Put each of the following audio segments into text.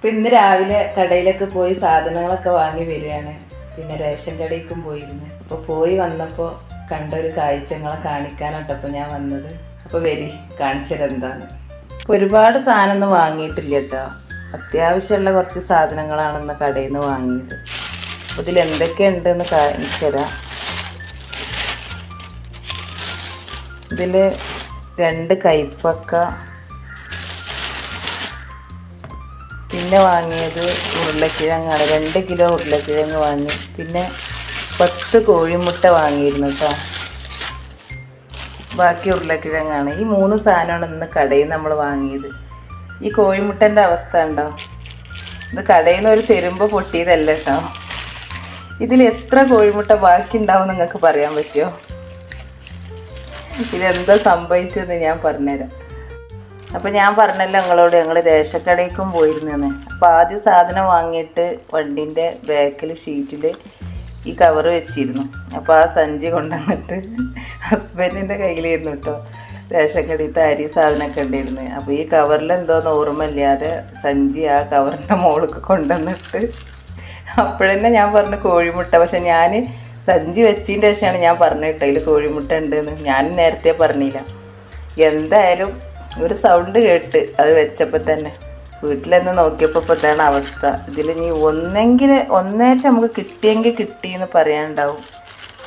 ഇപ്പൊ ഇന്ന് രാവിലെ കടയിലൊക്കെ പോയി സാധനങ്ങളൊക്കെ വാങ്ങി വരികയാണ്. പിന്നെ റേഷൻ കടയിലേക്കും പോയിരുന്നു. അപ്പോൾ പോയി വന്നപ്പോൾ കണ്ട ഒരു കാഴ്ചങ്ങളെ കാണിക്കാനാട്ടോ അപ്പോൾ ഞാൻ വന്നത്. അപ്പോൾ വരി കാണിച്ചത് എന്താണ്? ഒരുപാട് സാധനമൊന്നും വാങ്ങിയിട്ടില്ല കേട്ടോ അത്യാവശ്യമുള്ള കുറച്ച് സാധനങ്ങളാണ് ഇന്ന് കടയിൽ നിന്ന് വാങ്ങിയത്. അപ്പോൾ ഇതിൽ എന്തൊക്കെയുണ്ടെന്ന് എന്ന് തരാം. ഇതിൽ രണ്ട് കൈപ്പക്ക പിന്നെ വാങ്ങിയത് ഉരുളക്കിഴങ്ങാണ്. രണ്ട് കിലോ ഉരുളക്കിഴങ്ങ് വാങ്ങി. പിന്നെ പത്ത് കോഴിമുട്ട വാങ്ങിയിരുന്നു കേട്ടോ ബാക്കി ഉരുളക്കിഴങ്ങാണ്. ഈ മൂന്ന് സാധനമാണ് ഇന്ന് കടയിൽ നമ്മൾ വാങ്ങിയത്. ഈ കോഴിമുട്ടന്റെ അവസ്ഥ ഉണ്ടോ ഇത് കടയിൽ നിന്ന് ഒരു തെരുമ്പ് പൊട്ടിയതല്ല കേട്ടോ ഇതിൽ എത്ര കോഴിമുട്ട ബാക്കി ഉണ്ടാവും നിങ്ങൾക്ക് പറയാൻ പറ്റുമോ? ഇതെന്താ സംഭവിച്ചതെന്ന് ഞാൻ പറഞ്ഞുതരാം. അപ്പം ഞാൻ പറഞ്ഞല്ലോ നിങ്ങളോട് ഞങ്ങൾ രേഷക്കടയ്ക്കും പോയിരുന്നെന്ന്. അപ്പോൾ ആദ്യം സാധനം വാങ്ങിയിട്ട് വണ്ടീന്റെ ബാക്കിൽ ഷീറ്റിൽ ഈ കവർ വെച്ചിരുന്നു. അപ്പോൾ ആ സഞ്ചി കൊണ്ടുവന്നിട്ട് ഹസ്ബൻഡിന്റെ കയ്യിലിരുന്നു കേട്ടോ റേഷൻ കടയിലത്തെ അരി സാധനമൊക്കെ ഉണ്ടായിരുന്നു അപ്പോൾ ഈ കവറിൽ എന്തോന്ന് ഓർമ്മയില്ലാതെ സഞ്ചി ആ കവറിന്റെ മോൾക്ക് കൊണ്ടുവന്നിട്ട് അപ്പോഴന്നെ ഞാൻ പറഞ്ഞു കോഴിമുട്ട. പക്ഷെ ഞാൻ സഞ്ചി വെച്ചതിന്റെ ശേഷമാണ് ഞാൻ പറഞ്ഞു കേട്ടോ അതിൽ കോഴിമുട്ട ഉണ്ടെന്ന്. ഞാൻ നേരത്തെ പറഞ്ഞില്ല. എന്തായാലും ഒരു സൗണ്ട് കേട്ട് അത് വെച്ചപ്പോൾ തന്നെ. വീട്ടിലെന്ന് നോക്കിയപ്പോൾ ഇപ്പോൾ ഇതാണ് അവസ്ഥ. ഇതിൽ നീ ഒന്നെങ്കിൽ ഒന്നേറ്റം നമുക്ക് കിട്ടിയെങ്കിൽ കിട്ടിയെന്ന് പറയാനുണ്ടാവും.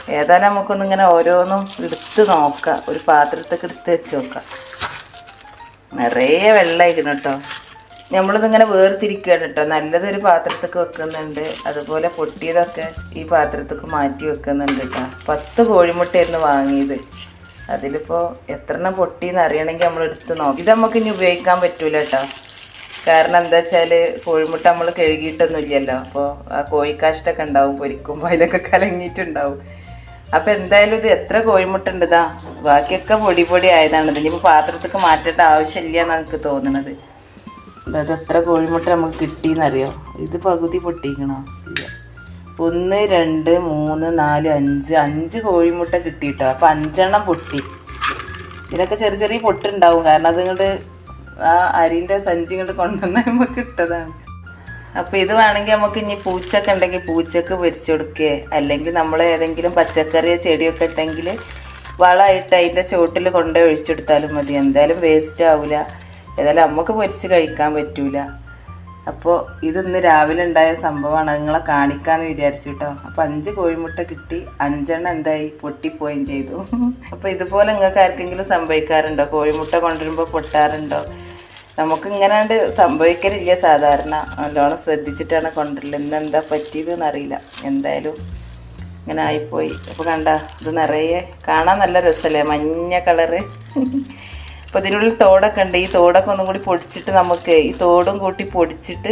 ഏതായാലും നമുക്കൊന്നിങ്ങനെ ഓരോന്നും എടുത്ത് നോക്കാം. ഒരു പാത്രത്തൊക്കെ എടുത്ത് വെച്ച് നോക്കാം. നിറയെ വെള്ളമായിരിക്കണം കേട്ടോ. നമ്മളിതിങ്ങനെ വേർതിരിക്കുകയാണ് കേട്ടോ. നല്ലതൊരു പാത്രത്തേക്ക് വെക്കുന്നുണ്ട്. അതുപോലെ പൊട്ടിയതൊക്കെ ഈ പാത്രത്തേക്ക് മാറ്റി വെക്കുന്നുണ്ട് കേട്ടോ. പത്ത് കോഴിമുട്ടയായിരുന്നു വാങ്ങിയത്. അതിലിപ്പോൾ എത്ര എണ്ണം പൊട്ടിയെന്ന് അറിയണമെങ്കിൽ നമ്മൾ എടുത്ത് നോക്കാം. ഇത് നമുക്ക് ഇനി ഉപയോഗിക്കാൻ പറ്റൂല കേട്ടോ കാരണം എന്താ വെച്ചാൽ കോഴിമുട്ട നമ്മൾ കഴുകിയിട്ടൊന്നും ഇല്ലല്ലോ അപ്പോൾ ആ കോഴിക്കാഷ്ടൊക്കെ ഉണ്ടാവും പൊരിക്കുമ്പോൾ അതിലൊക്കെ കലങ്ങിയിട്ടുണ്ടാവും. അപ്പോൾ എന്തായാലും ഇത് എത്ര കോഴിമുട്ട ഉണ്ട് ഇതാ. ബാക്കിയൊക്കെ പൊടി പൊടി ആയതാണ്. ഇനിയിപ്പോൾ പാത്രത്തേക്ക് മാറ്റേണ്ട ആവശ്യമില്ല എന്നാണ് എനിക്ക് തോന്നുന്നത് അത് എത്ര കോഴിമുട്ട നമുക്ക് കിട്ടിയെന്നറിയോ ഇത് പകുതി പൊട്ടിക്കണോ? ഇല്ല. ഒന്ന് രണ്ട് മൂന്ന് നാല് അഞ്ച്. അഞ്ച് കോഴിമുട്ട കിട്ടിയിട്ടോ. അപ്പം അഞ്ചെണ്ണം പൊട്ടി. ഇതിനൊക്കെ ചെറിയ ചെറിയ പൊട്ടുണ്ടാവും. കാരണം അത് ഇങ്ങോട്ട് ആ അരിന്റെ സഞ്ചി ഇങ്ങോട്ട് കൊണ്ടുവന്ന് നമുക്ക് ഇട്ടതാണ് അപ്പോൾ ഇത് വേണമെങ്കിൽ നമുക്ക് ഇനി പൂച്ചൊക്കെ ഉണ്ടെങ്കിൽ പൂച്ചക്ക് പൊരിച്ചു കൊടുക്കുക അല്ലെങ്കിൽ നമ്മൾ ഏതെങ്കിലും പച്ചക്കറിയോ ചെടിയൊക്കെ ഉണ്ടെങ്കിൽ വളമായിട്ട് അതിന്റെ ചുവട്ടിൽ കൊണ്ടുപോയി ഒഴിച്ചെടുത്താലും മതി. എന്തായാലും വേസ്റ്റ് ആവില്ല ഏതായാലും നമുക്ക് പൊരിച്ച് കഴിക്കാൻ പറ്റൂല. അപ്പോൾ ഇതൊന്ന് രാവിലെ ഉണ്ടായ സംഭവമാണ്. നിങ്ങളെ കാണിക്കാമെന്ന് വിചാരിച്ചു കേട്ടോ അപ്പോൾ അഞ്ച് കോഴിമുട്ട കിട്ടി. അഞ്ചെണ്ണം എന്തായി? പൊട്ടിപ്പോയും ചെയ്തു. അപ്പോൾ ഇതുപോലെ നിങ്ങൾക്ക് ആർക്കെങ്കിലും സംഭവിക്കാറുണ്ടോ? കോഴിമുട്ട കൊണ്ടുവരുമ്പോൾ പൊട്ടാറുണ്ടോ? നമുക്ക് ഇങ്ങനാണ്ട് സംഭവിക്കലില്ല സാധാരണ. നല്ലോണം ശ്രദ്ധിച്ചിട്ടാണ് കൊണ്ടുവരൽ. ഇന്ന് എന്താ പറ്റിയതെന്ന് അറിയില്ല. എന്തായാലും ഇങ്ങനെ ആയിപ്പോയി. അപ്പോൾ കണ്ട ഇത് നിറയെ കാണാൻ നല്ല രസമല്ലേ മഞ്ഞ കളറ്. അപ്പോൾ ഇതിനുള്ളിൽ തോടൊക്കെ ഉണ്ട്. ഈ തോടൊക്കെ ഒന്നും കൂടി പൊടിച്ചിട്ട് നമുക്ക് ഈ തോടും കൂട്ടി പൊടിച്ചിട്ട്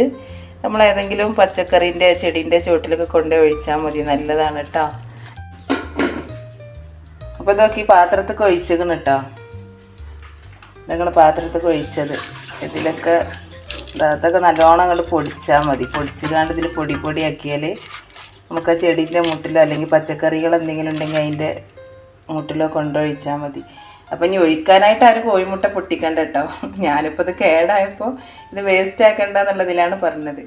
നമ്മൾ ഏതെങ്കിലും പച്ചക്കറീന്റെ ചെടീന്റെ ചുവട്ടിലൊക്കെ കൊണ്ടുപോയി ഒഴിച്ചാൽ മതി. നല്ലതാണ് കേട്ടോ അപ്പോൾ ഈ പാത്രത്തൊക്കെ ഒഴിച്ചേക്കണം കേട്ടോ നിങ്ങൾ പാത്രത്തൊക്കെ ഒഴിച്ചത്. ഇതിലൊക്കെ അതൊക്കെ നല്ലോണം അങ്ങോട്ട് പൊടിച്ചാൽ മതി. പൊടിച്ചുകാണ്ട് ഇതിൽ പൊടി പൊടിയാക്കിയാൽ നമുക്ക് ആ ചെടീന്റെ മുട്ടിലോ അല്ലെങ്കിൽ പച്ചക്കറികൾ എന്തെങ്കിലും ഉണ്ടെങ്കിൽ അതിന്റെ മുട്ടിലോ കൊണ്ടൊഴിച്ചാൽ മതി. അപ്പം ഇനി ഒഴിക്കാനായിട്ട് ആരും കോഴിമുട്ട പൊട്ടിക്കണ്ട കേട്ടോ. ഞാനിപ്പോൾ ഇത് കേടായപ്പോൾ ഇത് വേസ്റ്റ് ആക്കണ്ട എന്നുള്ളതിലാണ് പറഞ്ഞത്.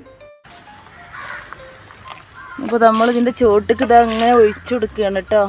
അപ്പോൾ നമ്മൾ ഇതിന്റെ ചോട്ടിക്ക് ഇത് അങ്ങനെ ഒഴിച്ചു കൊടുക്കുകയാണ് കേട്ടോ.